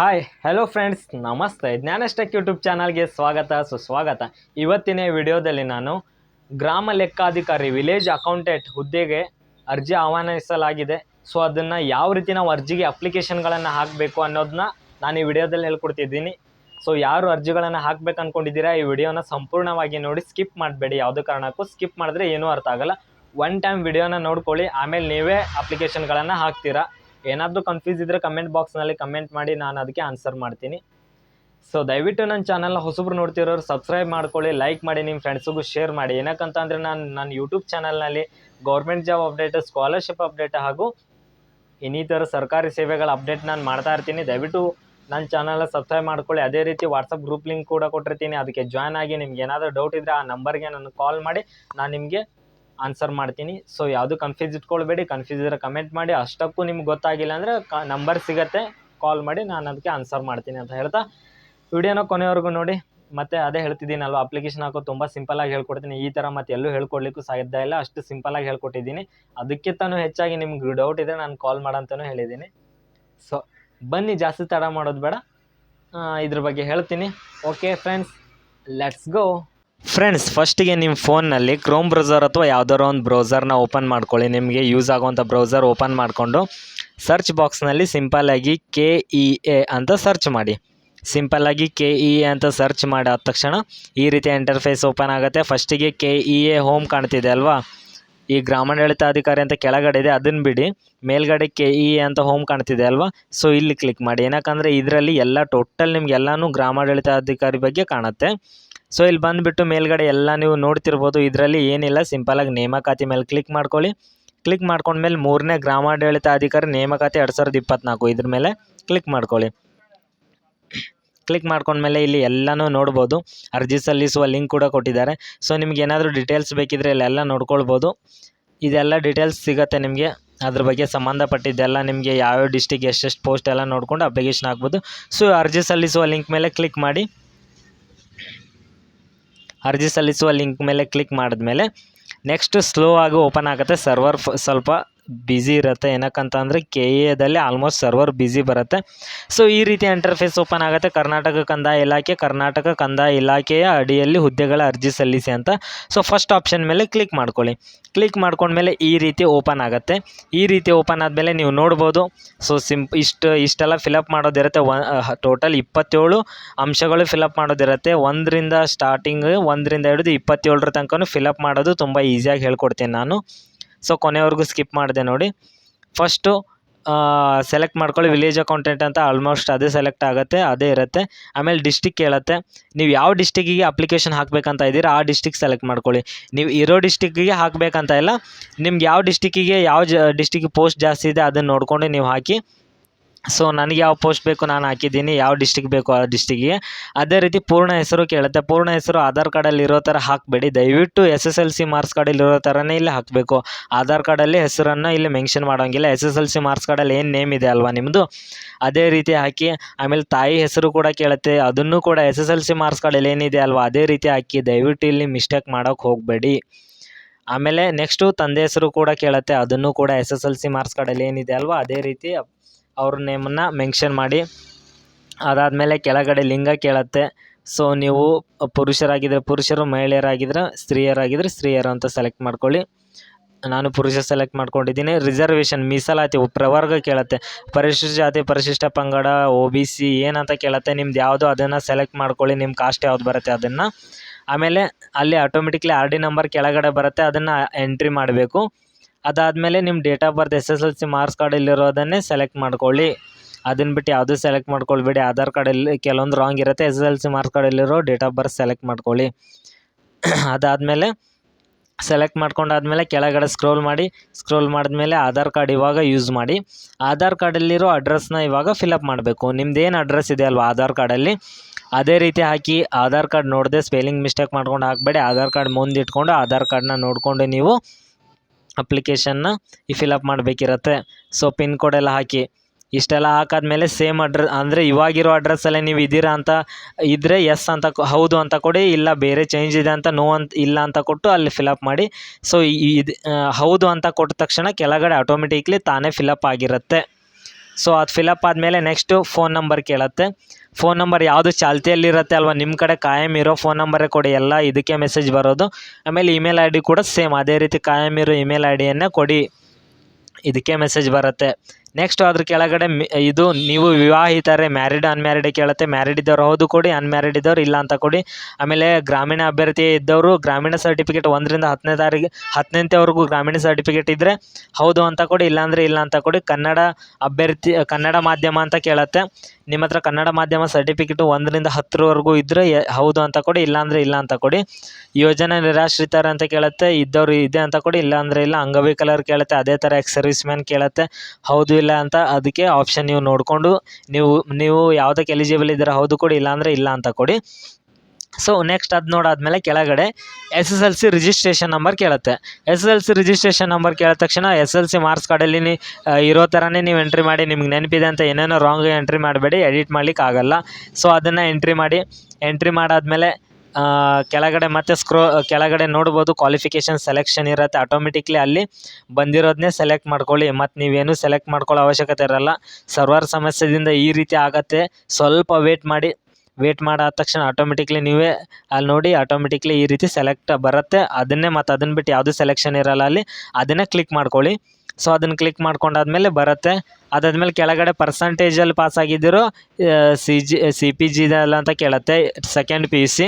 Hi hello friends ನಮಸ್ತೆ. ಜ್ಞಾನಷ್ಟಕ್ YouTube ಚಾನಲ್ಗೆ ಸ್ವಾಗತ, ಸುಸ್ವಾಗತ. ಇವತ್ತಿನ ವಿಡಿಯೋದಲ್ಲಿ ನಾನು ಗ್ರಾಮ ಲೆಕ್ಕಾಧಿಕಾರಿ ವಿಲೇಜ್ ಅಕೌಂಟೆಂಟ್ ಹುದ್ದೆಗೆ ಅರ್ಜಿ ಆಹ್ವಾನಿಸಲಾಗಿದೆ. ಸೊ ಅದನ್ನು ಯಾವ ರೀತಿ ನಾವು ಅರ್ಜಿಗೆ ಅಪ್ಲಿಕೇಶನ್ಗಳನ್ನು ಹಾಕಬೇಕು ಅನ್ನೋದನ್ನ ನಾನು ಈ ವಿಡಿಯೋದಲ್ಲಿ ಹೇಳ್ಕೊಡ್ತಿದ್ದೀನಿ. ಸೊ ಯಾರು ಅರ್ಜಿಗಳನ್ನು ಹಾಕ್ಬೇಕು ಅಂದ್ಕೊಂಡಿದ್ದೀರಾ ಈ ವಿಡಿಯೋನ ಸಂಪೂರ್ಣವಾಗಿ ನೋಡಿ ಸ್ಕಿಪ್ ಮಾಡಬೇಡಿ. ಯಾವುದೇ ಕಾರಣಕ್ಕೂ ಸ್ಕಿಪ್ ಮಾಡಿದ್ರೆ ಏನೂ ಅರ್ಥ ಆಗಲ್ಲ. ಒನ್ ಟೈಮ್ ವಿಡಿಯೋನ ನೋಡ್ಕೊಳ್ಳಿ, ಆಮೇಲೆ ನೀವೇ ಅಪ್ಲಿಕೇಶನ್ಗಳನ್ನು ಹಾಕ್ತೀರಾ. ಏನಾದರೂ ಕನ್ಫ್ಯೂಸ್ ಇದ್ದರೆ ಕಮೆಂಟ್ ಬಾಕ್ಸ್ನಲ್ಲಿ ಕಮೆಂಟ್ ಮಾಡಿ ನಾನು ಅದಕ್ಕೆ ಆನ್ಸರ್ ಮಾಡ್ತೀನಿ. ಸೊ ದಯವಿಟ್ಟು ನನ್ನ ಚಾನಲ್ನ ಹೊಸಬ್ರು ನೋಡ್ತಿರೋರು ಸಬ್ಸ್ಕ್ರೈಬ್ ಮಾಡ್ಕೊಳ್ಳಿ ಲೈಕ್ ಮಾಡಿ ನಿಮ್ಮ ಫ್ರೆಂಡ್ಸಿಗೂ ಶೇರ್ ಮಾಡಿ. ಏನಕ್ಕಂತ ಅಂದರೆ ನಾನು ನನ್ನ ಯೂಟ್ಯೂಬ್ ಚಾನಲ್ನಲ್ಲಿ government job update scholarship update ಹಾಗೂ ಇನ್ನಿತರ ಸರ್ಕಾರಿ ಸೇವೆಗಳ ಅಪ್ಡೇಟ್ ನಾನು ಮಾಡ್ತಾ ಇರ್ತೀನಿ. ದಯವಿಟ್ಟು ನನ್ನ ಚಾನಲ್ನ ಸಬ್ಸ್ಕ್ರೈಬ್ ಮಾಡ್ಕೊಳ್ಳಿ. ಅದೇ ರೀತಿ ವಾಟ್ಸಪ್ ಗ್ರೂಪ್ ಲಿಂಕ್ ಕೂಡ ಕೊಟ್ಟಿರ್ತೀನಿ. ಅದಕ್ಕೆ ಜಾಯ್ನ್ ಆಗಿ ನಿಮ್ಗೆ ಏನಾದರೂ ಡೌಟ್ ಇದ್ದರೆ ಆ ನಂಬರ್ಗೆ ನಾನು ಕಾಲ್ ಮಾಡಿ. ನಾನು ನಿಮಗೆ ಆನ್ಸರ್ ಮಾಡ್ತೀನಿ. ಸೊ ಯಾವುದು ಕನ್ಫ್ಯೂಸ್ ಇಟ್ಕೊಳ್ಬೇಡಿ. ಕನ್ಫ್ಯೂಸ್ ಇದ್ದರೆ ಕಮೆಂಟ್ ಮಾಡಿ. ಅಷ್ಟಕ್ಕೂ ನಿಮ್ಗೆ ಗೊತ್ತಾಗಿಲ್ಲ ಅಂದರೆ ಕ ನಂಬರ್ ಸಿಗತ್ತೆ. ಕಾಲ್ ಮಾಡಿ ನಾನು ಅದಕ್ಕೆ ಆನ್ಸರ್ ಮಾಡ್ತೀನಿ ಅಂತ ಹೇಳ್ತಾ. ವಿಡಿಯೋನ ಕೊನೆವರೆಗೂ ನೋಡಿ. ಮತ್ತೆ ಅದೇ ಹೇಳ್ತಿದ್ದೀನಲ್ವ ಅಪ್ಲಿಕೇಶನ್ ಹಾಕೋದು ತುಂಬ ಸಿಂಪಲಾಗಿ ಹೇಳ್ಕೊಡ್ತೀನಿ. ಈ ಥರ ಮತ್ತೆ ಎಲ್ಲೂ ಹೇಳ್ಕೊಡ್ಲಿಕ್ಕೂ ಸಾಧ್ಯ ಇಲ್ಲ. ಅಷ್ಟು ಸಿಂಪಲಾಗಿ ಹೇಳ್ಕೊಟ್ಟಿದ್ದೀನಿ. ಅದಕ್ಕಿಂತನೂ ಹೆಚ್ಚಾಗಿ ನಿಮ್ಗೆ ಡೌಟ್ ಇದ್ದರೆ ನಾನು ಕಾಲ್ ಮಾಡಂತಲೂ ಹೇಳಿದ್ದೀನಿ. ಸೊ ಬನ್ನಿ, ಜಾಸ್ತಿ ತಡ ಮಾಡೋದು ಬೇಡ. ಇದ್ರ ಬಗ್ಗೆ ಹೇಳ್ತೀನಿ. Okay friends let's go friends ಫಸ್ಟಿಗೆ ನಿಮ್ಮ ಫೋನ್ನಲ್ಲಿ ಕ್ರೋಮ್ ಬ್ರೌಸರ್ ಅಥವಾ ಯಾವ್ದಾರೋ ಒಂದು ಬ್ರೌಸರ್ನ ಓಪನ್ ಮಾಡ್ಕೊಳ್ಳಿ. ನಿಮಗೆ ಯೂಸ್ ಆಗುವಂಥ ಬ್ರೌಸರ್ ಓಪನ್ ಮಾಡಿಕೊಂಡು ಸರ್ಚ್ ಬಾಕ್ಸ್ನಲ್ಲಿ ಸಿಂಪಲ್ಲಾಗಿ ಕೆ ಇ ಎ ಅಂತ ಸರ್ಚ್ ಮಾಡಿ. ಸಿಂಪಲ್ಲಾಗಿ ಕೆ ಇ ಎ ಅಂತ ಸರ್ಚ್ ಮಾಡಾದ ತಕ್ಷಣ ಈ ರೀತಿ ಇಂಟರ್ಫೇಸ್ ಓಪನ್ ಆಗುತ್ತೆ. ಫಸ್ಟಿಗೆ ಕೆ ಇ ಎ ಹೋಮ್ ಕಾಣ್ತಿದೆ ಅಲ್ವಾ? ಈ ಗ್ರಾಮಾಡಳಿತಾಧಿಕಾರಿ ಅಂತ ಕೆಳಗಡೆ ಇದೆ, ಅದನ್ನು ಬಿಡಿ. ಮೇಲ್ಗಡೆ ಕೆ ಇ ಎ ಅಂತ ಹೋಮ್ ಕಾಣ್ತಿದೆ ಅಲ್ವಾ? ಸೊ ಇಲ್ಲಿ ಕ್ಲಿಕ್ ಮಾಡಿ. ಏನಕ್ಕಂದರೆ ಇದರಲ್ಲಿ ಎಲ್ಲ ಟೋಟಲ್ ನಿಮ್ಗೆ ಎಲ್ಲನೂ ಗ್ರಾಮಾಡಳಿತಾಧಿಕಾರಿ ಬಗ್ಗೆ ಕಾಣುತ್ತೆ. ಸೊ ಇಲ್ಲಿ ಬಂದುಬಿಟ್ಟು ಮೇಲ್ಗಡೆ ಎಲ್ಲ ನೀವು ನೋಡ್ತಿರ್ಬೋದು. ಇದರಲ್ಲಿ ಏನಿಲ್ಲ ಸಿಂಪಲಾಗಿ ನೇಮಕಾತಿ ಮೇಲೆ ಕ್ಲಿಕ್ ಮಾಡ್ಕೊಳ್ಳಿ. ಕ್ಲಿಕ್ ಮಾಡ್ಕೊಂಡ್ಮೇಲೆ ಮೂರನೇ ಗ್ರಾಮಾಡಳಿತ ಅಧಿಕಾರಿ ನೇಮಕಾತಿ ಎರಡು ಸಾವಿರದ ಇಪ್ಪತ್ತ್ನಾಲ್ಕು ಇದ್ರ ಮೇಲೆ ಕ್ಲಿಕ್ ಮಾಡ್ಕೊಳ್ಳಿ. ಕ್ಲಿಕ್ ಮಾಡ್ಕೊಂಡ್ಮೇಲೆ ಇಲ್ಲಿ ಎಲ್ಲನೂ ನೋಡ್ಬೋದು. ಅರ್ಜಿ ಸಲ್ಲಿಸುವ ಲಿಂಕ್ ಕೂಡ ಕೊಟ್ಟಿದ್ದಾರೆ. ಸೊ ನಿಮ್ಗೆ ಏನಾದರೂ ಡೀಟೇಲ್ಸ್ ಬೇಕಿದ್ರೆ ಇಲ್ಲೆಲ್ಲ ನೋಡ್ಕೊಳ್ಬೋದು. ಇದೆಲ್ಲ ಡೀಟೇಲ್ಸ್ ಸಿಗುತ್ತೆ ನಿಮಗೆ. ಅದ್ರ ಬಗ್ಗೆ ಸಂಬಂಧಪಟ್ಟಿದ್ದೆಲ್ಲ ನಿಮಗೆ ಯಾವ್ಯಾವ ಡಿಸ್ಟಿಕ್ ಎಷ್ಟೆಷ್ಟು ಪೋಸ್ಟ್ ಎಲ್ಲ ನೋಡ್ಕೊಂಡು ಅಪ್ಲಿಕೇಶನ್ ಹಾಕ್ಬೋದು. ಸೊ ಅರ್ಜಿ ಸಲ್ಲಿಸುವ ಲಿಂಕ್ ಮೇಲೆ ಕ್ಲಿಕ್ ಮಾಡಿ. ಅರ್ಜಿ ಸಲ್ಲಿಸುವ ಲಿಂಕ್ ಮೇಲೆ ಕ್ಲಿಕ್ ಮಾಡಿದ್ಮೇಲೆ ನೆಕ್ಸ್ಟ್ ಸ್ಲೋ ಆಗಿ ಓಪನ್ ಆಗುತ್ತೆ ಸರ್ವರ್ ಸ್ವಲ್ಪ ಬ್ಯುಸಿ ಇರುತ್ತೆ. ಏನಕ್ಕಂತ ಅಂದರೆ ಕೆ ಎದಲ್ಲಿ ಆಲ್ಮೋಸ್ಟ್ ಸರ್ವರ್ ಬ್ಯುಸಿ ಬರುತ್ತೆ. ಸೊ ಈ ರೀತಿ ಇಂಟರ್ಫೇಸ್ ಓಪನ್ ಆಗುತ್ತೆ. ಕರ್ನಾಟಕ ಕಂದಾಯ ಇಲಾಖೆ, ಕರ್ನಾಟಕ ಕಂದಾಯ ಇಲಾಖೆಯ ಅಡಿಯಲ್ಲಿ ಹುದ್ದೆಗಳ ಅರ್ಜಿ ಸಲ್ಲಿಸಿ ಅಂತ. ಸೊ ಫಸ್ಟ್ ಆಪ್ಷನ್ ಮೇಲೆ ಕ್ಲಿಕ್ ಮಾಡ್ಕೊಳ್ಳಿ. ಕ್ಲಿಕ್ ಮಾಡ್ಕೊಂಡ್ಮೇಲೆ ಈ ರೀತಿ ಓಪನ್ ಆಗುತ್ತೆ. ಈ ರೀತಿ ಓಪನ್ ಆದಮೇಲೆ ನೀವು ನೋಡ್ಬೋದು. ಸೊ ಸಿಂಪ್ ಇಷ್ಟು, ಇಷ್ಟೆಲ್ಲ ಫಿಲಪ್ ಮಾಡೋದಿರುತ್ತೆ. ಒ ಟೋಟಲ್ ಇಪ್ಪತ್ತೇಳು ಅಂಶಗಳು ಫಿಲಪ್ ಮಾಡೋದಿರುತ್ತೆ. ಒಂದರಿಂದ ಸ್ಟಾರ್ಟಿಂಗ್ ಒಂದರಿಂದ ಹಿಡಿದು ಇಪ್ಪತ್ತೇಳರ ತನಕ ಫಿಲಪ್ ಮಾಡೋದು ತುಂಬ ಈಸಿಯಾಗಿ ಹೇಳ್ಕೊಡ್ತೀನಿ ನಾನು. ಸೊ ಕೊನೆವರೆಗೂ ಸ್ಕಿಪ್ ಮಾಡಿದೆ ನೋಡಿ. ಫಸ್ಟು ಸೆಲೆಕ್ಟ್ ಮಾಡ್ಕೊಳ್ಳಿ ವಿಲೇಜ್ ಅಕೌಂಟೆಂಟ್ ಅಂತ ಆಲ್ಮೋಸ್ಟ್ ಅದೇ ಸೆಲೆಕ್ಟ್ ಆಗುತ್ತೆ, ಅದೇ ಇರುತ್ತೆ. ಆಮೇಲೆ ಡಿಸ್ಟಿಕ್ ಕೇಳುತ್ತೆ. ನೀವು ಯಾವ ಡಿಸ್ಟಿಕ್ಕಿಗೆ ಅಪ್ಲಿಕೇಶನ್ ಹಾಕಬೇಕಂತ ಇದ್ದೀರಾ, ಆ ಡಿಸ್ಟಿಕ್ ಸೆಲೆಕ್ಟ್ ಮಾಡ್ಕೊಳ್ಳಿ. ನೀವು ಇರೋ ಡಿಸ್ಟಿಕ್ಕಿಗೆ ಹಾಕಬೇಕಂತ ಇಲ್ಲ, ನಿಮ್ಗೆ ಯಾವ ಡಿಸ್ಟಿಕ್ಕಿಗೆ ಯಾವ ಜ ಪೋಸ್ಟ್ ಜಾಸ್ತಿ ಇದೆ ಅದನ್ನು ನೋಡಿಕೊಂಡು ನೀವು ಹಾಕಿ. ಸೊ ನನಗೆ ಯಾವ ಪೋಸ್ಟ್ ಬೇಕು ನಾನು ಹಾಕಿದ್ದೀನಿ, ಯಾವ ಡಿಸ್ಟಿಕ್ ಬೇಕು ಆ ಡಿಸ್ಟಿಕ್ಕಿಗೆ ಅದೇ ರೀತಿ ಪೂರ್ಣ ಹೆಸರು ಕೇಳುತ್ತೆ. ಪೂರ್ಣ ಹೆಸರು ಆಧಾರ್ ಕಾರ್ಡಲ್ಲಿ ಇರೋ ಥರ ಹಾಕಬೇಡಿ. ದಯವಿಟ್ಟು S S L C marks ಕಾರ್ಡಲ್ಲಿ ಇರೋ ಥರನೇ ಇಲ್ಲಿ ಹಾಕಬೇಕು. ಆಧಾರ್ ಕಾರ್ಡಲ್ಲಿ ಹೆಸರನ್ನು ಇಲ್ಲಿ ಮೆನ್ಷನ್ ಮಾಡೋಂಗಿಲ್ಲ. S S L C marks ಕಾರ್ಡಲ್ಲಿ ಏನು ನೇಮ್ ಇದೆ ಅಲ್ವಾ ನಿಮ್ಮದು ಅದೇ ರೀತಿ ಹಾಕಿ, ಆಮೇಲೆ ತಾಯಿ ಹೆಸರು ಕೂಡ ಕೇಳುತ್ತೆ. ಅದನ್ನು ಕೂಡ S S L C marks ಕಾರ್ಡಲ್ಲಿ ಏನಿದೆ ಅಲ್ವಾ, ಅದೇ ರೀತಿ ಹಾಕಿ, ದಯವಿಟ್ಟು ಇಲ್ಲಿ ಮಿಸ್ಟೇಕ್ ಮಾಡೋಕ್ಕೆ ಹೋಗಬೇಡಿ. ಆಮೇಲೆ ನೆಕ್ಸ್ಟು ತಂದೆ ಹೆಸರು ಕೂಡ ಕೇಳುತ್ತೆ. ಅದನ್ನು ಕೂಡ S S L C marks ಕಾರ್ಡಲ್ಲಿ ಏನಿದೆ ಅಲ್ವಾ, ಅದೇ ರೀತಿ ಅವ್ರ ನೇಮನ್ನು ಮೆನ್ಷನ್ ಮಾಡಿ, ಅದಾದಮೇಲೆ ಕೆಳಗಡೆ ಲಿಂಗ ಕೇಳುತ್ತೆ. ಸೊ ನೀವು ಪುರುಷರಾಗಿದ್ದರೆ ಪುರುಷರು ಮಹಿಳೆಯರಾಗಿದ್ದರೆ ಸ್ತ್ರೀಯರಾಗಿದ್ದರೆ ಸ್ತ್ರೀಯರು ಅಂತ ಸೆಲೆಕ್ಟ್ ಮಾಡ್ಕೊಳ್ಳಿ. ನಾನು ಪುರುಷ ಸೆಲೆಕ್ಟ್ ಮಾಡ್ಕೊಂಡಿದ್ದೀನಿ. ರಿಸರ್ವೇಷನ್ ಮೀಸಲಾತಿ, ಪ್ರವರ್ಗ ಕೇಳುತ್ತೆ. ಪರಿಶಿಷ್ಟ ಜಾತಿ, ಪರಿಶಿಷ್ಟ ಪಂಗಡ ಒ ಬಿ ಸಿ ಏನಂತ ಕೇಳುತ್ತೆ. ನಿಮ್ದು ಯಾವುದು ಅದನ್ನು ಸೆಲೆಕ್ಟ್ ಮಾಡ್ಕೊಳ್ಳಿ. ನಿಮ್ಮ ಕಾಸ್ಟ್ ಯಾವ್ದು ಬರುತ್ತೆ ಅದನ್ನು. ಆಮೇಲೆ ಅಲ್ಲಿ ಆಟೋಮೆಟಿಕ್ಲಿ ಆರ್ ಡಿ ನಂಬರ್ ಕೆಳಗಡೆ ಬರುತ್ತೆ. ಅದನ್ನು ಎಂಟ್ರಿ ಮಾಡಬೇಕು. ಅದಾದಮೇಲೆ ನಿಮ್ಮ date of birth S S L C marks ಕಾರ್ಡಲ್ಲಿರೋದನ್ನೇ select ಮಾಡ್ಕೊಳ್ಳಿ. ಅದನ್ನು ಬಿಟ್ಟು ಯಾವುದೂ ಸೆಲೆಕ್ಟ್ ಮಾಡ್ಕೊಳ್ಬೇಡಿ. ಆಧಾರ್ ಕಾರ್ಡಲ್ಲಿ ಕೆಲವೊಂದು ರಾಂಗ್ ಇರುತ್ತೆ S S L C marks ಕಾರ್ಡಲ್ಲಿರೋ date of birth select ಮಾಡ್ಕೊಳ್ಳಿ. ಅದಾದಮೇಲೆ ಸೆಲೆಕ್ಟ್ ಮಾಡ್ಕೊಂಡಾದ್ಮೇಲೆ ಕೆಳಗಡೆ ಸ್ಕ್ರೋಲ್ ಮಾಡಿ ಸ್ಕ್ರೋಲ್ ಮಾಡಿದ್ಮೇಲೆ ಆಧಾರ್ ಕಾರ್ಡ್ ಇವಾಗ ಯೂಸ್ ಮಾಡಿ. ಆಧಾರ್ ಕಾರ್ಡಲ್ಲಿರೋ ಅಡ್ರೆಸ್ನ ಇವಾಗ ಫಿಲಪ್ ಮಾಡಬೇಕು. ನಿಮ್ದು ಏನು ಅಡ್ರೆಸ್ ಇದೆ ಅಲ್ವಾ ಆಧಾರ್ ಕಾರ್ಡಲ್ಲಿ ಅದೇ ರೀತಿ ಹಾಕಿ ಆಧಾರ್ ಕಾರ್ಡ್ ನೋಡದೆ ಸ್ಪೆಲ್ಲಿಂಗ್ ಮಿಸ್ಟೇಕ್ ಮಾಡ್ಕೊಂಡು ಹಾಕಬೇಡಿ. ಆಧಾರ್ ಕಾರ್ಡ್ ಮುಂದೆ ಇಟ್ಕೊಂಡು ಆಧಾರ್ ಕಾರ್ಡ್ನ ನೋಡಿಕೊಂಡು ನೀವು ಅಪ್ಲಿಕೇಶನ್ನ ಈ ಫಿಲಪ್ ಮಾಡಬೇಕಿರತ್ತೆ. ಸೊ ಪಿನ್ ಕೋಡ್ ಎಲ್ಲ ಹಾಕಿ. ಇಷ್ಟೆಲ್ಲ ಹಾಕಾದ್ಮೇಲೆ ಸೇಮ್ ಅಡ್ರೆಸ್ ಅಂದರೆ ಇವಾಗಿರೋ ಅಡ್ರೆಸ್ಸಲ್ಲೇ ನೀವು ಇದ್ದೀರಾ ಅಂತ ಇದ್ದರೆ ಎಸ್ ಅಂತ ಹೌದು ಅಂತ ಕೊಡಿ, ಇಲ್ಲ ಬೇರೆ ಚೇಂಜ್ ಇದೆ ಅಂತ ನೋ ಅಂತ, ಇಲ್ಲ ಅಂತ ಕೊಟ್ಟು ಅಲ್ಲಿ ಫಿಲಪ್ ಮಾಡಿ. ಸೊ ಇದು ಹೌದು ಅಂತ ಕೊಟ್ಟ ತಕ್ಷಣ ಕೆಳಗಡೆ ಆಟೋಮೆಟಿಕ್ಲಿ ತಾನೇ ಫಿಲಪ್ ಆಗಿರುತ್ತೆ. ಸೊ ಅದು ಫಿಲಪ್ ಆದಮೇಲೆ ನೆಕ್ಸ್ಟು ಫೋನ್ ನಂಬರ್ ಕೇಳುತ್ತೆ. ಫೋನ್ ನಂಬರ್ ಯಾವುದು ಚಾಲ್ತಿಯಲ್ಲಿರುತ್ತೆ ಅಲ್ವಾ ನಿಮ್ಮ ಕಡೆ ಕಾಯಂ ಇರೋ ಫೋನ್ ನಂಬರೇ ಕೊಡಿ, ಎಲ್ಲ ಇದಕ್ಕೆ ಮೆಸೇಜ್ ಬರೋದು. ಆಮೇಲೆ ಇಮೇಲ್ ಐ ಡಿ ಕೂಡ ಸೇಮ್ ಅದೇ ರೀತಿ ಕಾಯಂ ಇರೋ ಇಮೇಲ್ ಐ ಡಿಯನ್ನೇ ಕೊಡಿ. ಇದಕ್ಕೆ ಮೆಸೇಜ್ ಬರುತ್ತೆ. ನೆಕ್ಸ್ಟ್ ಅದ್ರ ಕೆಳಗಡೆ ಇದು ನೀವು ವಿವಾಹಿತರೆ ಮ್ಯಾರಿಡ್ ಅನ್ಮ್ಯಾರಿಡ್ ಕೇಳುತ್ತೆ. ಮ್ಯಾರಿಡ್ ಇದ್ದವ್ರು ಹೌದು ಕೊಡಿ ಅನ್ಮ್ಯಾರಿಡ್ ಇದ್ದವ್ರು ಇಲ್ಲ ಅಂತ ಕೊಡಿ. ಆಮೇಲೆ ಗ್ರಾಮೀಣ ಅಭ್ಯರ್ಥಿ ಇದ್ದವರು ಗ್ರಾಮೀಣ ಸರ್ಟಿಫಿಕೇಟ್ ಒಂದರಿಂದ ಹತ್ತನೇ ತಾರೀಕು ಹತ್ತನೇಂತೆವರೆಗೂ ಗ್ರಾಮೀಣ ಸರ್ಟಿಫಿಕೇಟ್ ಇದ್ದರೆ ಹೌದು ಅಂತ ಕೊಡಿ, ಇಲ್ಲಾಂದರೆ ಇಲ್ಲ ಅಂತ ಕೊಡಿ. ಕನ್ನಡ ಅಭ್ಯರ್ಥಿ, ಕನ್ನಡ ಮಾಧ್ಯಮ ಅಂತ ಕೇಳುತ್ತೆ. ನಿಮ್ಮ ಹತ್ರ ಕನ್ನಡ ಮಾಧ್ಯಮ ಸರ್ಟಿಫಿಕೇಟು ಒಂದರಿಂದ ಹತ್ತರವರೆಗೂ ಇದ್ದರೆ ಹೌದು ಅಂತ ಕೊಡಿ, ಇಲ್ಲಾಂದರೆ ಇಲ್ಲ ಅಂತ ಕೊಡಿ. ಯೋಜನೆ ನಿರಾಶ್ರಿತರ ಅಂತ ಕೇಳುತ್ತೆ, ಇದ್ದವರು ಇದೆ ಅಂತ ಕೊಡಿ, ಇಲ್ಲಾಂದರೆ ಇಲ್ಲ. ಅಂಗವಿಕಲರು ಕೇಳುತ್ತೆ, ಅದೇ ಥರ ಎಕ್ಸ್ ಸರ್ವಿಸ್ ಮ್ಯಾನ್ ಕೇಳುತ್ತೆ. ಹೌದು ಇಲ್ಲ ಅಂತ ಅದಕ್ಕೆ ಆಪ್ಷನ್ ನೀವು ನೋಡಿಕೊಂಡು ನೀವು ನೀವು ಯಾವುದಕ್ಕೆ ಎಲಿಜಿಬಲ್ ಇದ್ದೀರಾ ಹೌದು ಕೊಡಿ, ಇಲ್ಲಾಂದರೆ ಇಲ್ಲ ಅಂತ ಕೊಡಿ. ಸೊ ನೆಕ್ಸ್ಟ್ ಅದು ನೋಡಾದ್ಮೇಲೆ ಕೆಳಗಡೆ S S L C registration number ಕೇಳುತ್ತೆ. S S L C registration number ಕೇಳಿದ ತಕ್ಷಣ ಎಸ್ ಎಲ್ ಸಿ ಮಾರ್ಕ್ಸ್ ಕಾರ್ಡಲ್ಲಿ ನೀ ಇರೋ ಥರನೇ ನೀವು ಎಂಟ್ರಿ ಮಾಡಿ, ನಿಮ್ಗೆ ನೆನಪಿದೆ ಅಂತ ಏನೇನೋ ರಾಂಗ್ ಎಂಟ್ರಿ ಮಾಡಬೇಡಿ ಎಡಿಟ್ ಮಾಡ್ಲಿಕ್ಕೆ ಆಗಲ್ಲ ಸೊ ಅದನ್ನು ಎಂಟ್ರಿ ಮಾಡಿ ಎಂಟ್ರಿ ಮಾಡಾದ್ಮೇಲೆ ಕೆಳಗಡೆ ಮತ್ತೆ ಸ್ಕ್ರೋ ಕೆಳಗಡೆ ನೋಡ್ಬೋದು ಕ್ವಾಲಿಫಿಕೇಷನ್ ಸೆಲೆಕ್ಷನ್ ಇರುತ್ತೆ. ಆಟೋಮೆಟಿಕ್ಲಿ ಅಲ್ಲಿ ಬಂದಿರೋದನ್ನೇ ಸೆಲೆಕ್ಟ್ ಮಾಡ್ಕೊಳ್ಳಿ. ಮತ್ತು ನೀವೇನು ಸೆಲೆಕ್ಟ್ ಮಾಡ್ಕೊಳ್ಳೋ ಅವಶ್ಯಕತೆ ಇರಲ್ಲ. ಸರ್ವರ್ ಸಮಸ್ಯೆದಿಂದ ಈ ರೀತಿ ಆಗತ್ತೆ. ಸ್ವಲ್ಪ ವೇಟ್ ಮಾಡಿ ವೇಟ್ ಮಾಡಾದ ತಕ್ಷಣ ಆಟೋಮೆಟಿಕ್ಲಿ ನೀವೇ ಅಲ್ಲಿ ನೋಡಿ ಆಟೋಮೆಟಿಕ್ಲಿ ಈ ರೀತಿ ಸೆಲೆಕ್ಟ್ ಬರುತ್ತೆ. ಅದನ್ನೇ ಮತ್ತು ಅದನ್ನ ಬಿಟ್ಟು ಯಾವುದು ಸೆಲೆಕ್ಷನ್ ಇರಲ್ಲ ಅಲ್ಲಿ, ಅದನ್ನೇ ಕ್ಲಿಕ್ ಮಾಡ್ಕೊಳ್ಳಿ. ಸೊ ಅದನ್ನು ಕ್ಲಿಕ್ ಮಾಡ್ಕೊಂಡಾದ್ಮೇಲೆ ಬರುತ್ತೆ. ಅದಾದ್ಮೇಲೆ ಕೆಳಗಡೆ ಪರ್ಸಂಟೇಜಲ್ಲಿ ಪಾಸ್ ಆಗಿದ್ದಿರೋ ಸಿ ಜಿ ಸಿ ಪಿ ಜಿದಲ್ಲ ಅಂತ ಕೇಳುತ್ತೆ. Second P U C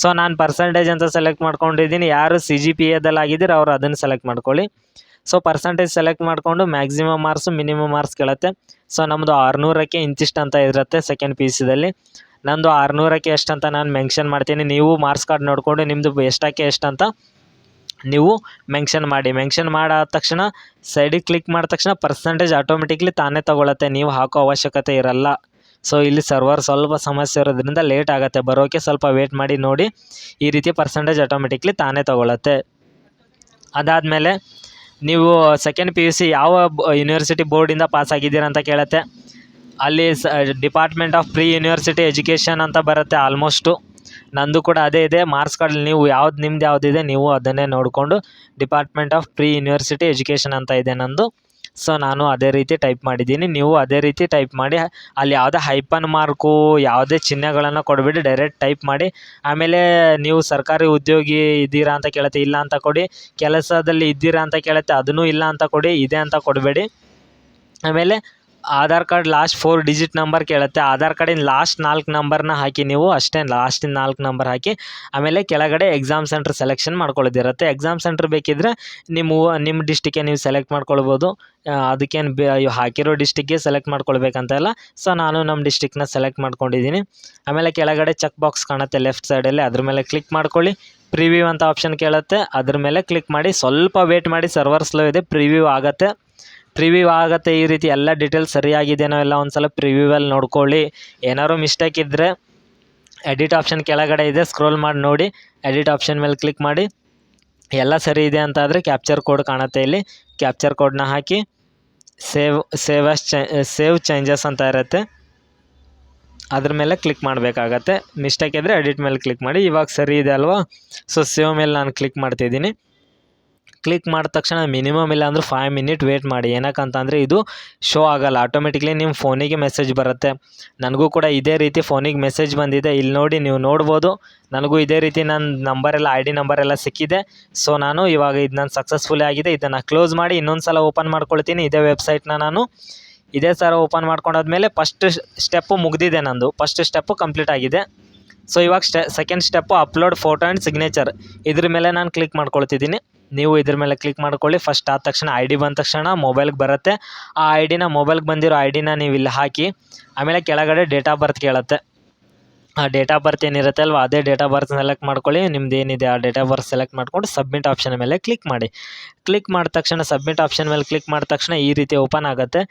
so ನಾನು ಪರ್ಸಂಟೇಜ್ ಅಂತ ಸೆಲೆಕ್ಟ್ ಮಾಡ್ಕೊಂಡಿದ್ದೀನಿ. ಯಾರು ಸಿ ಜಿ ಪಿ ಎದಲ್ಲಿ ಆಗಿದ್ದೀರ ಅವರು ಅದನ್ನು ಸೆಲೆಕ್ಟ್ ಮಾಡ್ಕೊಳ್ಳಿ. ಸೊ ಪರ್ಸಂಟೇಜ್ ಸೆಲೆಕ್ಟ್ ಮಾಡಿಕೊಂಡು ಮ್ಯಾಕ್ಸಿಮಮ್ ಮಾರ್ಕ್ಸು ಮಿನಿಮಮ್ ಮಾರ್ಕ್ಸ್ ಕೇಳುತ್ತೆ. ಸೊ ನಮ್ಮದು ಆರುನೂರಕ್ಕೆ ಇಂತಿಷ್ಟು ಅಂತ ಇರುತ್ತೆ ಸೆಕೆಂಡ್ ಪಿ ಯು ಸಿದಲ್ಲಿ ನಂದು ಆರುನೂರಕ್ಕೆ ಎಷ್ಟು ಅಂತ ನಾನು ಮೆನ್ಷನ್ ಮಾಡ್ತೀನಿ. ನೀವು ಮಾರ್ಕ್ಸ್ ಕಾರ್ಡ್ ನೋಡಿಕೊಂಡು ನಿಮ್ಮದು ಎಷ್ಟಕ್ಕೆ ಎಷ್ಟು ಅಂತ ನೀವು ಮೆನ್ಷನ್ ಮಾಡಿ. ಮೆನ್ಷನ್ ಮಾಡಾದ ತಕ್ಷಣ ಸೈಡಿಗೆ ಕ್ಲಿಕ್ ಮಾಡಿದ ತಕ್ಷಣ ಪರ್ಸಂಟೇಜ್ ಆಟೋಮೆಟಿಕ್ಲಿ ತಾನೇ ತೊಗೊಳತ್ತೆ. ನೀವು ಹಾಕೋ ಅವಶ್ಯಕತೆ ಇರಲ್ಲ. ಸೊ ಇಲ್ಲಿ ಸರ್ವರ್ ಸ್ವಲ್ಪ ಸಮಸ್ಯೆ ಇರೋದ್ರಿಂದ ಲೇಟ್ ಆಗುತ್ತೆ. ಬರೋಕ್ಕೆ ಸ್ವಲ್ಪ ವೇಟ್ ಮಾಡಿ, ನೋಡಿ ಈ ರೀತಿ ಪರ್ಸೆಂಟೇಜ್ ಆಟೋಮೆಟಿಕ್ಲಿ ತಾನೇ ತಗೊಳತ್ತೆ. ಅದಾದಮೇಲೆ ನೀವು ಸೆಕೆಂಡ್ ಪಿ ಯು ಸಿ ಯಾವ ಯೂನಿವರ್ಸಿಟಿ ಬೋರ್ಡಿಂದ ಪಾಸ್ ಆಗಿದ್ದೀರ ಅಂತ ಕೇಳುತ್ತೆ. ಅಲ್ಲಿ ಸ department of pre university education ಅಂತ ಬರುತ್ತೆ ಆಲ್ಮೋಸ್ಟು ನಂದು ಕೂಡ ಅದೇ ಇದೆ. ಮಾರ್ಕ್ಸ್ ಕಾರ್ಡಲ್ಲಿ ನೀವು ಯಾವ್ದು, ನಿಮ್ದು ಯಾವುದಿದೆ ನೀವು ಅದನ್ನೇ ನೋಡಿಕೊಂಡು department of pre university education ಅಂತ ಇದೆ ನಂದು. ಸೊ ನಾನು ಅದೇ ರೀತಿ ಟೈಪ್ ಮಾಡಿದ್ದೀನಿ. ನೀವು ಅದೇ ರೀತಿ ಟೈಪ್ ಮಾಡಿ, ಅಲ್ಲಿ ಯಾವುದೇ ಹೈಪನ್ ಮಾರ್ಕು, ಯಾವುದೇ ಚಿಹ್ನೆಗಳನ್ನು ಕೊಡಬೇಡಿ ಡೈರೆಕ್ಟ್ ಟೈಪ್ ಮಾಡಿ. ಆಮೇಲೆ ನೀವು ಸರ್ಕಾರಿ ಉದ್ಯೋಗಿ ಇದ್ದೀರಾ ಅಂತ ಕೇಳುತ್ತೆ, ಇಲ್ಲ ಅಂತ ಕೊಡಿ. ಕೆಲಸದಲ್ಲಿ ಇದ್ದೀರಾ ಅಂತ ಕೇಳುತ್ತೆ, ಅದನ್ನೂ ಇಲ್ಲ ಅಂತ ಕೊಡಿ, ಇದೆ ಅಂತ ಕೊಡಬೇಡಿ. ಆಮೇಲೆ Aadhaar card last four digit number ಕೇಳುತ್ತೆ. ಆಧಾರ್ ಕಾರ್ಡಿನ ಲಾಸ್ಟ್ ನಾಲ್ಕು ನಂಬರ್ನ ಹಾಕಿ ನೀವು ಅಷ್ಟೇ ಲಾಸ್ಟಿನ ನಾಲ್ಕು ನಂಬರ್ ಹಾಕಿ ಆಮೇಲೆ ಕೆಳಗಡೆ ಎಕ್ಸಾಮ್ ಸೆಂಟ್ರ್ ಸೆಲೆಕ್ಷನ್ ಮಾಡ್ಕೊಳ್ಳೋದಿರುತ್ತೆ. ಎಕ್ಸಾಮ್ ಸೆಂಟ್ರ್ ಬೇಕಿದ್ರೆ ನಿಮ್ಮ ನಿಮ್ಮ ಡಿಸ್ಟಿಕ್ಕೆ ನೀವು ಸೆಲೆಕ್ಟ್ ಮಾಡ್ಕೊಳ್ಬೋದು. ಅದಕ್ಕೇನು ಬೇ ಹಾಕಿರೋ ಡಿಸ್ಟಿಕ್ಗೆ ಸೆಲೆಕ್ಟ್ ಮಾಡ್ಕೊಳ್ಬೇಕಂತ ಇಲ್ಲ ಸೊ ನಾನು ನಮ್ಮ ಡಿಸ್ಟಿಕ್ನ ಸೆಲೆಕ್ಟ್ ಮಾಡ್ಕೊಂಡಿದ್ದೀನಿ ಆಮೇಲೆ ಕೆಳಗಡೆ ಚೆಕ್ ಬಾಕ್ಸ್ ಕಾಣುತ್ತೆ ಲೆಫ್ಟ್ ಸೈಡಲ್ಲಿ ಅದ್ರ ಮೇಲೆ ಕ್ಲಿಕ್ ಮಾಡ್ಕೊಳ್ಳಿ. ಪ್ರಿವ್ಯೂ ಅಂತ ಆಪ್ಷನ್ ಕೇಳುತ್ತೆ. ಅದ್ರ ಮೇಲೆ ಕ್ಲಿಕ್ ಮಾಡಿ ಸ್ವಲ್ಪ ವೇಟ್ ಮಾಡಿ ಸರ್ವರ್ ಸ್ಲೋ ಇದೆ. ಪ್ರಿವ್ಯೂ ಆಗುತ್ತೆ. ಪ್ರಿವ್ಯೂ ಆಗುತ್ತೆ ಈ ರೀತಿ ಎಲ್ಲ ಡೀಟೇಲ್ಸ್ ಸರಿಯಾಗಿದೆಯೋ ಎಲ್ಲ ಒಂದ್ಸಲ ಪ್ರಿವ್ಯೂವಲ್ಲಿ ನೋಡ್ಕೊಳ್ಳಿ. ಏನಾದ್ರು ಮಿಸ್ಟೇಕ್ ಇದ್ದರೆ ಎಡಿಟ್ ಆಪ್ಷನ್ ಕೆಳಗಡೆ ಇದೆ ಸ್ಕ್ರೋಲ್ ಮಾಡಿ ನೋಡಿ ಎಡಿಟ್ ಆಪ್ಷನ್ ಮೇಲೆ ಕ್ಲಿಕ್ ಮಾಡಿ. ಎಲ್ಲ ಸರಿ ಇದೆ ಅಂತ ಆದರೆ ಕ್ಯಾಪ್ಚರ್ ಕೋಡ್ ಕಾಣುತ್ತೆ ಇಲ್ಲಿ. ಕ್ಯಾಪ್ಚರ್ ಕೋಡ್ನ ಹಾಕಿ save save as save changes ಅಂತ ಇರುತ್ತೆ. ಅದ್ರ ಮೇಲೆ ಕ್ಲಿಕ್ ಮಾಡಬೇಕಾಗತ್ತೆ. ಮಿಸ್ಟೇಕ್ ಇದ್ದರೆ ಎಡಿಟ್ ಮೇಲೆ ಕ್ಲಿಕ್ ಮಾಡಿ. ಇವಾಗ ಸರಿ ಇದೆ ಅಲ್ವಾ? ಸೊ ಸೇವ್ ಮೇಲೆ ನಾನು ಕ್ಲಿಕ್ ಮಾಡ್ತಿದ್ದೀನಿ. ಕ್ಲಿಕ್ ಮಾಡಿದ ತಕ್ಷಣ ಮಿನಿಮಮ್ ಇಲ್ಲ ಅಂದ್ರೆ ಫೈವ್ ಮಿನಿಟ್ ವೇಟ್ ಮಾಡಿ. ಏನಕ್ಕಂತಂದರೆ ಇದು ಶೋ ಆಗಲ್ಲ. ಆಟೋಮೆಟಿಕ್ಲಿ ನಿಮ್ಮ ಫೋನಿಗೆ ಮೆಸೇಜ್ ಬರುತ್ತೆ. ನನಗೂ ಕೂಡ ಇದೇ ರೀತಿ ಫೋನಿಗೆ ಮೆಸೇಜ್ ಬಂದಿದೆ. ಇಲ್ಲಿ ನೋಡಿ ನೀವು ನೋಡ್ಬೋದು. ನನಗೂ ಇದೇ ರೀತಿ ನನ್ನ ನಂಬರೆಲ್ಲ ಐ ಡಿ ನಂಬರೆಲ್ಲ ಸಿಕ್ಕಿದೆ. ಸೊ ನಾನು ಇವಾಗ ಇದು ನಾನು ಸಕ್ಸಸ್ಫುಲಿ ಆಗಿದೆ. ಇದನ್ನು ಕ್ಲೋಸ್ ಮಾಡಿ ಇನ್ನೊಂದು ಸಲ ಓಪನ್ ಮಾಡ್ಕೊಳ್ತೀನಿ. ಇದೇ ವೆಬ್ಸೈಟ್ನ ನಾನು ಇದೇ ಸಲ ಓಪನ್ ಮಾಡ್ಕೊಂಡಾದ್ಮೇಲೆ ಫಸ್ಟ್ ಸ್ಟೆಪ್ಪು ಮುಗಿದಿದೆ ನಂದು. ಫಸ್ಟ್ ಸ್ಟೆಪ್ಪು ಕಂಪ್ಲೀಟ್ ಆಗಿದೆ. ಸೊ ಇವಾಗ ಸ್ಟೆ second step upload photo and signature ಇದ್ರ ಮೇಲೆ ನಾನು ಕ್ಲಿಕ್ ಮಾಡ್ಕೊಳ್ತಿದ್ದೀನಿ. ನೀವು ಇದ್ರ ಮೇಲೆ ಕ್ಲಿಕ್ ಮಾಡ್ಕೊಳ್ಳಿ. ಫಸ್ಟ್ ಆದ ತಕ್ಷಣ ಐ ಡಿ ಬಂದ ತಕ್ಷಣ ಮೊಬೈಲ್ಗೆ ಬರುತ್ತೆ. ಆ ಐ ಡಿನ ಮೊಬೈಲ್ಗೆ ಬಂದಿರೋ ಐ ಡಿನ ನೀವು ಇಲ್ಲಿ ಹಾಕಿ, ಆಮೇಲೆ ಕೆಳಗಡೆ ಡೇಟ್ ಆಫ್ ಬರ್ತ್ ಕೇಳುತ್ತೆ. ಆ ಡೇಟ್ ಆಫ್ ಬರ್ತ್ ಏನಿರುತ್ತೆ ಅಲ್ವಾ, ಅದೇ ಡೇಟ್ ಆಫ್ ಬರ್ತ್ ಸೆಲೆಕ್ಟ್ ಮಾಡ್ಕೊಳ್ಳಿ. ನಿಮ್ದು ಏನಿದೆ ಆ ಡೇಟ್ ಆಫ್ ಬರ್ತ್ ಸೆಲೆಕ್ಟ್ ಮಾಡ್ಕೊಂಡು ಸಬ್ಮಿಟ್ ಆಪ್ಷನ್ ಮೇಲೆ ಕ್ಲಿಕ್ ಮಾಡಿ. ಕ್ಲಿಕ್ ಮಾಡಿದ ತಕ್ಷಣ ಸಬ್ಮಿಟ್ ಆಪ್ಷನ್ ಮೇಲೆ ಕ್ಲಿಕ್ ಮಾಡಿದ ತಕ್ಷಣ ಈ ರೀತಿ ಓಪನ್ ಆಗುತ್ತೆ.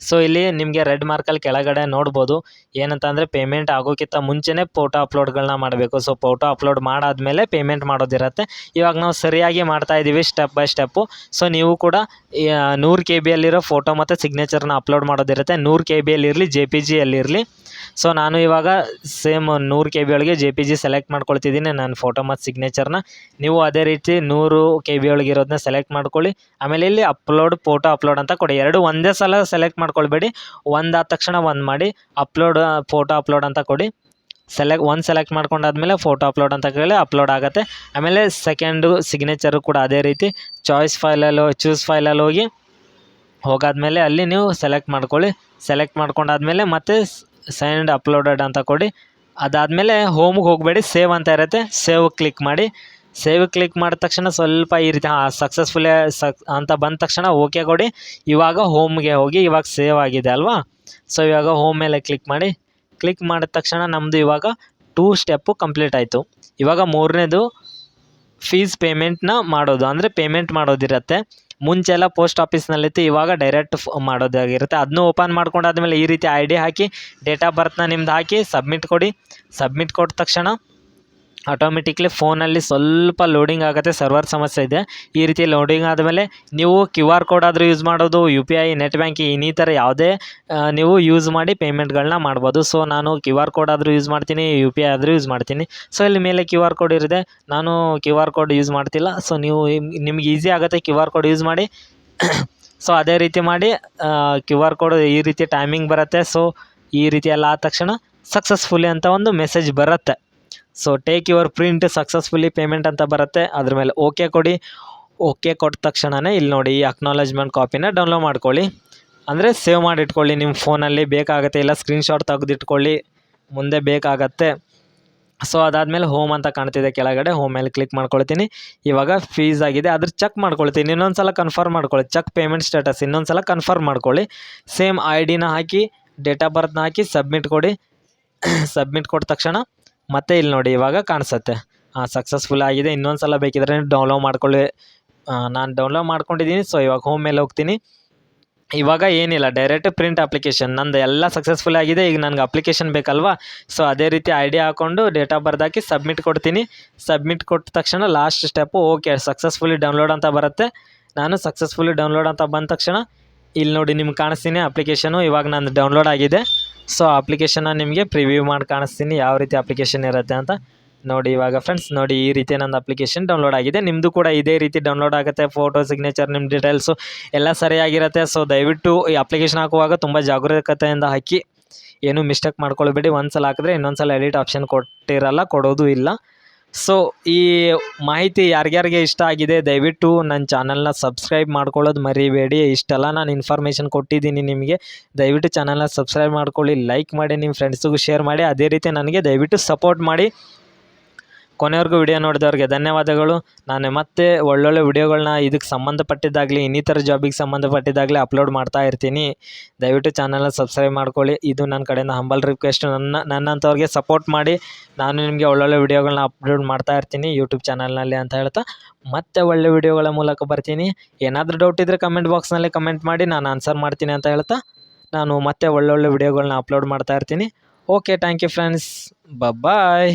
ಸೊ ಇಲ್ಲಿ ನಿಮಗೆ ರೆಡ್ ಮಾರ್ಕಲ್ಲಿ ಕೆಳಗಡೆ ನೋಡ್ಬೋದು. ಏನಂತ ಅಂದರೆ ಪೇಮೆಂಟ್ ಆಗೋಕ್ಕಿಂತ ಮುಂಚೆನೇ ಫೋಟೋ ಅಪ್ಲೋಡ್ಗಳನ್ನ ಮಾಡಬೇಕು. ಸೊ ಫೋಟೋ ಅಪ್ಲೋಡ್ ಮಾಡಾದಮೇಲೆ ಪೇಮೆಂಟ್ ಮಾಡೋದಿರುತ್ತೆ. ಇವಾಗ ನಾವು ಸರಿಯಾಗಿ ಮಾಡ್ತಾ ಇದ್ದೀವಿ ಸ್ಟೆಪ್ ಬೈ ಸ್ಟೆಪ್ಪು ಸೊ ನೀವು ಕೂಡ ನೂರು ಕೆ ಬಿಯಲ್ಲಿರೋ ಫೋಟೋ ಮತ್ತು ಸಿಗ್ನೇಚರ್ನ ಅಪ್ಲೋಡ್ ಮಾಡೋದಿರುತ್ತೆ. ನೂರು ಕೆ ಬಿಯಲ್ಲಿರಲಿ ಜೆ ಪಿ ಜಿಯಲ್ಲಿರಲಿ ಸೊ ನಾನು ಇವಾಗ ಸೇಮ್ ನೂರು ಕೆ ಬಿ ಒಳಗೆ ಜೆ ಪಿ ಜಿ ಸೆಲೆಕ್ಟ್ ಮಾಡ್ಕೊಳ್ತಿದ್ದೀನಿ ನಾನು ಫೋಟೋ ಮತ್ತು ಸಿಗ್ನೇಚರ್ನ ನೀವು ಅದೇ ರೀತಿ ನೂರು ಕೆ ಬಿ ಒಳಗೆ ಇರೋದನ್ನ ಸೆಲೆಕ್ಟ್ ಮಾಡ್ಕೊಳ್ಳಿ. ಆಮೇಲೆ ಇಲ್ಲಿ ಅಪ್ಲೋಡ್ ಫೋಟೋ ಅಪ್ಲೋಡ್ ಅಂತ ಕೊಡಿ. ಎರಡು ಒಂದೇ ಸಲ ಸೆಲೆಕ್ಟ್ ಮಾಡ್ಕೊಳ್ಬೇಡಿ. ಒಂದಾದ ತಕ್ಷಣ ಒಂದು ಮಾಡಿ ಅಪ್ಲೋಡ್ ಫೋಟೋ ಅಪ್ಲೋಡ್ ಅಂತ ಕೊಡಿ. ಸೆಲೆಕ್ಟ್ ಒಂದು ಸೆಲೆಕ್ಟ್ ಮಾಡ್ಕೊಂಡಾದ್ಮೇಲೆ ಫೋಟೋ ಅಪ್ಲೋಡ್ ಅಂತ ಕೇಳಿ ಅಪ್ಲೋಡ್ ಆಗುತ್ತೆ. ಆಮೇಲೆ ಸೆಕೆಂಡು ಸಿಗ್ನೇಚರು ಕೂಡ ಅದೇ ರೀತಿ ಚಾಯ್ಸ್ ಫೈಲಲ್ಲಿ ಚೂಸ್ ಫೈಲಲ್ಲಿ ಹೋಗಿ, ಹೋಗಾದ್ಮೇಲೆ ಅಲ್ಲಿ ನೀವು ಸೆಲೆಕ್ಟ್ ಮಾಡ್ಕೊಳ್ಳಿ. ಸೆಲೆಕ್ಟ್ ಮಾಡ್ಕೊಂಡಾದ್ಮೇಲೆ ಮತ್ತೆ ಸೆಂಡ್ ಅಪ್ಲೋಡೆಡ್ ಅಂತ ಕೊಡಿ. ಅದಾದಮೇಲೆ ಹೋಮ್ಗೆ ಹೋಗಬೇಡಿ ಸೇವ್ ಅಂತ ಇರುತ್ತೆ. ಸೇವ್ ಕ್ಲಿಕ್ ಮಾಡಿ. ಸೇವ್ ಕ್ಲಿಕ್ ಮಾಡಿದ ತಕ್ಷಣ ಸ್ವಲ್ಪ ಈ ರೀತಿ, ಹಾಂ ಸಕ್ಸಸ್ಫುಲ್ಲೇ ಸಕ್, ಅಂತ ಬಂದ ತಕ್ಷಣ ಓಕೆ ಕೊಡಿ. ಇವಾಗ ಹೋಮ್ಗೆ ಹೋಗಿ ಇವಾಗ ಸೇವ್ ಆಗಿದೆ ಅಲ್ವಾ? ಸೊ ಇವಾಗ ಹೋಮ್ ಮೇಲೆ ಕ್ಲಿಕ್ ಮಾಡಿ. ಕ್ಲಿಕ್ ಮಾಡಿದ ತಕ್ಷಣ ನಮ್ಮದು ಇವಾಗ ಟೂ ಸ್ಟೆಪ್ಪು ಕಂಪ್ಲೀಟ್ ಆಯಿತು. ಇವಾಗ ಮೂರನೇದು ಫೀಸ್ ಪೇಮೆಂಟ್ನ ಮಾಡೋದು. ಅಂದರೆ ಪೇಮೆಂಟ್ ಮಾಡೋದಿರುತ್ತೆ. ಮುಂಚೆ ಎಲ್ಲ ಪೋಸ್ಟ್ ಆಫೀಸ್ನಲ್ಲಿತ್ತು ಇವಾಗ ಡೈರೆಕ್ಟ್ ಮಾಡೋದಾಗಿರುತ್ತೆ. ಅದನ್ನೂ ಓಪನ್ ಮಾಡ್ಕೊಂಡಾದ್ಮೇಲೆ ಈ ರೀತಿ ಐ ಡಿ ಹಾಕಿ ಡೇಟ್ ಆಫ್ ಬರ್ತ್ನ ನಿಮ್ದು ಹಾಕಿ ಸಬ್ಮಿಟ್ ಕೊಡಿ. ಸಬ್ಮಿಟ್ ಕೊಟ್ಟ ತಕ್ಷಣ ಆಟೋಮೆಟಿಕ್ಲಿ ಫೋನಲ್ಲಿ ಸ್ವಲ್ಪ ಲೋಡಿಂಗ್ ಆಗುತ್ತೆ ಸರ್ವರ್ ಸಮಸ್ಯೆ ಇದೆ. ಈ ರೀತಿ ಲೋಡಿಂಗ್ ಆದಮೇಲೆ ನೀವು ಕ್ಯೂ ಆರ್ ಕೋಡ್ ಆದರೂ ಯೂಸ್ ಮಾಡೋದು U P I net banking ಇನ್ನಿತರ ಯಾವುದೇ ನೀವು ಯೂಸ್ ಮಾಡಿ ಪೇಮೆಂಟ್ಗಳನ್ನ ಮಾಡ್ಬೋದು. ಸೊ ನಾನು ಕ್ಯೂ ಆರ್ ಕೋಡ್ ಆದರೂ ಯೂಸ್ ಮಾಡ್ತೀನಿ ಯು ಪಿ ಐ ಆದರೂ ಯೂಸ್ ಮಾಡ್ತೀನಿ. ಸೊ ಇಲ್ಲಿ ಮೇಲೆ ಕ್ಯೂ ಆರ್ ಕೋಡ್ ಇರಿದೆ ನಾನು ಕ್ಯೂ ಆರ್ ಕೋಡ್ ಯೂಸ್ ಮಾಡ್ತಿಲ್ಲ. ಸೊ ನೀವು ನಿಮ್ಗೆ ಈಸಿ ಆಗುತ್ತೆ ಕ್ಯೂ ಆರ್ ಕೋಡ್ ಯೂಸ್ ಮಾಡಿ. ಸೊ ಅದೇ ರೀತಿ ಮಾಡಿ ಕ್ಯೂ ಆರ್ ಕೋಡ್ ಈ ರೀತಿ ಟೈಮಿಂಗ್ ಬರುತ್ತೆ. ಸೊ ಈ ರೀತಿ ಎಲ್ಲ ಆದ ತಕ್ಷಣ ಸಕ್ಸಸ್ಫುಲಿ ಅಂತ ಒಂದು ಮೆಸೇಜ್ ಬರುತ್ತೆ. So take your print successfully payment ಅಂತ ಬರುತ್ತೆ. ಅದ್ರ ಮೇಲೆ ಓಕೆ ಕೊಡಿ. ಓಕೆ ಕೊಟ್ಟ ತಕ್ಷಣವೇ ಇಲ್ಲಿ ನೋಡಿ ಈ ಅಕ್ನಾಲಜ್ಮೆಂಟ್ ಕಾಪಿನ ಡೌನ್ಲೋಡ್ ಮಾಡ್ಕೊಳ್ಳಿ. ಅಂದರೆ ಸೇವ್ ಮಾಡಿ ಇಟ್ಕೊಳ್ಳಿ ನಿಮ್ಮ ಫೋನಲ್ಲಿ ಬೇಕಾಗುತ್ತೆ ಇಲ್ಲ ಸ್ಕ್ರೀನ್ಶಾಟ್ ತೆಗೆದಿಟ್ಕೊಳ್ಳಿ. ಮುಂದೆ ಬೇಕಾಗತ್ತೆ. ಸೊ ಅದಾದಮೇಲೆ ಹೋಮ್ ಅಂತ ಕಾಣ್ತಿದೆ ಕೆಳಗಡೆ. ಹೋಮ್ ಮೇಲೆ ಕ್ಲಿಕ್ ಮಾಡ್ಕೊಳ್ತೀನಿ. ಇವಾಗ ಫೀಸ್ ಆಗಿದೆ. ಅದ್ರ ಚೆಕ್ ಮಾಡ್ಕೊಳ್ತೀನಿ. ಇನ್ನೊಂದು ಸಲ ಕನ್ಫರ್ಮ್ ಮಾಡ್ಕೊಳ್ಳಿ. ಚೆಕ್ ಪೇಮೆಂಟ್ ಸ್ಟೇಟಸ್ ಇನ್ನೊಂದು ಸಲ ಕನ್ಫರ್ಮ್ ಮಾಡ್ಕೊಳ್ಳಿ ಸೇಮ್ ಐ ಡಿನ ಹಾಕಿ ಡೇಟ್ ಆಫ್ ಬರ್ತ್ನ ಹಾಕಿ ಸಬ್ಮಿಟ್ ಕೊಡಿ. ಸಬ್ಮಿಟ್ ಕೊಟ್ಟ ತಕ್ಷಣ ಮತ್ತೆ ಇಲ್ಲಿ ನೋಡಿ ಇವಾಗ ಕಾಣಿಸುತ್ತೆ. ಹಾಂ ಸಕ್ಸಸ್ಫುಲ್ ಆಗಿದೆ. ಇನ್ನೊಂದು ಸಲ ಬೇಕಿದ್ರೆ ಡೌನ್ಲೋಡ್ ಮಾಡ್ಕೊಳ್ಳಿ. ನಾನು ಡೌನ್ಲೋಡ್ ಮಾಡ್ಕೊಂಡಿದ್ದೀನಿ ಸೊ ಇವಾಗ ಹೋಮ್ ಮೇಲೆ ಹೋಗ್ತೀನಿ. ಇವಾಗ ಏನಿಲ್ಲ ಡೈರೆಕ್ಟ್ ಪ್ರಿಂಟ್ ಅಪ್ಲಿಕೇಶನ್ ನಂದು ಎಲ್ಲ ಸಕ್ಸಸ್ಫುಲ್ ಆಗಿದೆ. ಈಗ ನನಗೆ ಅಪ್ಲಿಕೇಶನ್ ಬೇಕಲ್ವಾ? ಸೊ ಅದೇ ರೀತಿ ಐ ಡಿ ಹಾಕ್ಕೊಂಡು ಡೇಟ್ ಆಫ್ ಹಾಕಿ ಸಬ್ಮಿಟ್ ಕೊಡ್ತೀನಿ. ಸಬ್ಮಿಟ್ ಕೊಟ್ಟ ತಕ್ಷಣ last step okay successfully download ಅಂತ ಬರುತ್ತೆ. ನಾನು ಸಕ್ಸಸ್ಫುಲಿ ಡೌನ್ಲೋಡ್ ಅಂತ ಬಂದ ತಕ್ಷಣ ಇಲ್ಲಿ ನೋಡಿ ನಿಮ್ಗೆ ಕಾಣಿಸ್ತೀನಿ ಅಪ್ಲಿಕೇಶನು ಇವಾಗ ನಂದು ಡೌನ್ಲೋಡ್ ಆಗಿದೆ. ಸೊ ಅಪ್ಲಿಕೇಶನ ನಿಮಗೆ ಪ್ರಿವ್ಯೂ ಮಾಡಿ ಕಾಣಿಸ್ತೀನಿ ಯಾವ ರೀತಿ ಅಪ್ಲಿಕೇಶನ್ ಇರುತ್ತೆ ಅಂತ. ನೋಡಿ ಇವಾಗ ಫ್ರೆಂಡ್ಸ್ ನೋಡಿ ಈ ರೀತಿ ನಂದು ಅಪ್ಲಿಕೇಶನ್ ಡೌನ್ಲೋಡ್ ಆಗಿದೆ. ನಿಮ್ಮದು ಕೂಡ ಇದೇ ರೀತಿ ಡೌನ್ಲೋಡ್ ಆಗುತ್ತೆ. ಫೋಟೋ ಸಿಗ್ನೇಚರ್ ನಿಮ್ಮ ಡೀಟೇಲ್ಸು ಎಲ್ಲ ಸರಿಯಾಗಿರುತ್ತೆ. ಸೊ ದಯವಿಟ್ಟು ಈ ಅಪ್ಲಿಕೇಶನ್ ಹಾಕುವಾಗ ತುಂಬ ಜಾಗರೂಕತೆಯಿಂದ ಹಾಕಿ. ಏನೂ ಮಿಸ್ಟೇಕ್ ಮಾಡ್ಕೊಳ್ಬೇಡಿ. ಒಂದು ಸಲ ಹಾಕಿದ್ರೆ ಇನ್ನೊಂದು ಸಲ ಎಡಿಟ್ ಆಪ್ಷನ್ ಕೊಟ್ಟಿರಲ್ಲ, ಕೊಡೋದು ಇಲ್ಲ. ಸೊ ಈ ಮಾಹಿತಿ ಯಾರ್ಯಾರಿಗೆ ಇಷ್ಟ ಆಗಿದೆ, ದಯವಿಟ್ಟು ನನ್ನ ಚಾನಲ್ನ ಸಬ್ಸ್ಕ್ರೈಬ್ ಮಾಡ್ಕೊಳ್ಳೋದು ಮರಿಬೇಡಿ. ಇಷ್ಟೆಲ್ಲ ನಾನು ಇನ್ಫಾರ್ಮೇಷನ್ ಕೊಟ್ಟಿದ್ದೀನಿ ನಿಮಗೆ. ದಯವಿಟ್ಟು ಚಾನಲ್ನ ಸಬ್ಸ್ಕ್ರೈಬ್ ಮಾಡ್ಕೊಳ್ಳಿ ಲೈಕ್ ಮಾಡಿ ನಿಮ್ಮ ಫ್ರೆಂಡ್ಸಿಗೂ ಶೇರ್ ಮಾಡಿ. ಅದೇ ರೀತಿ ನನಗೆ ದಯವಿಟ್ಟು ಸಪೋರ್ಟ್ ಮಾಡಿ. ಕೊನೆವರೆಗೂ ವಿಡಿಯೋ ನೋಡಿದವ್ರಿಗೆ ಧನ್ಯವಾದಗಳು. ನಾನು ಮತ್ತೆ ಒಳ್ಳೊಳ್ಳೆ ವಿಡಿಯೋಗಳನ್ನ ಇದಕ್ಕೆ ಸಂಬಂಧಪಟ್ಟಿದ್ದಾಗಲಿ, ಇನ್ನಿತರ ಜಾಬಿಗೆ ಸಂಬಂಧಪಟ್ಟಿದ್ದಾಗಲಿ ಅಪ್ಲೋಡ್ ಮಾಡ್ತಾ ಇರ್ತೀನಿ. ದಯವಿಟ್ಟು ಚಾನಲ್ನ ಸಬ್ಸ್ಕ್ರೈಬ್ ಮಾಡ್ಕೊಳ್ಳಿ. ಇದು ನನ್ನ ಕಡೆಯಿಂದ ಹಂಬಲ್ ರಿಕ್ವೆಸ್ಟ್ ನನ್ನ, ನನ್ನಂಥವ್ರಿಗೆ ಸಪೋರ್ಟ್ ಮಾಡಿ ನಾನು ನಿಮಗೆ ಒಳ್ಳೊಳ್ಳೆ ವಿಡಿಯೋಗಳನ್ನ ಅಪ್ಲೋಡ್ ಮಾಡ್ತಾ ಇರ್ತೀನಿ ಯೂಟ್ಯೂಬ್ ಚಾನಲ್ನಲ್ಲಿ ಅಂತ ಹೇಳ್ತಾ ಮತ್ತೆ ಒಳ್ಳೆ ವಿಡಿಯೋಗಳ ಮೂಲಕ ಬರ್ತೀನಿ. ಏನಾದರೂ ಡೌಟ್ ಇದ್ದರೆ ಕಮೆಂಟ್ ಬಾಕ್ಸ್ನಲ್ಲಿ ಕಮೆಂಟ್ ಮಾಡಿ ನಾನು ಆನ್ಸರ್ ಮಾಡ್ತೀನಿ ಅಂತ ಹೇಳ್ತಾ ನಾನು ಮತ್ತೆ ಒಳ್ಳೊಳ್ಳೆ ವಿಡಿಯೋಗಳನ್ನ ಅಪ್ಲೋಡ್ ಮಾಡ್ತಾ ಇರ್ತೀನಿ. Okay thank you friends bye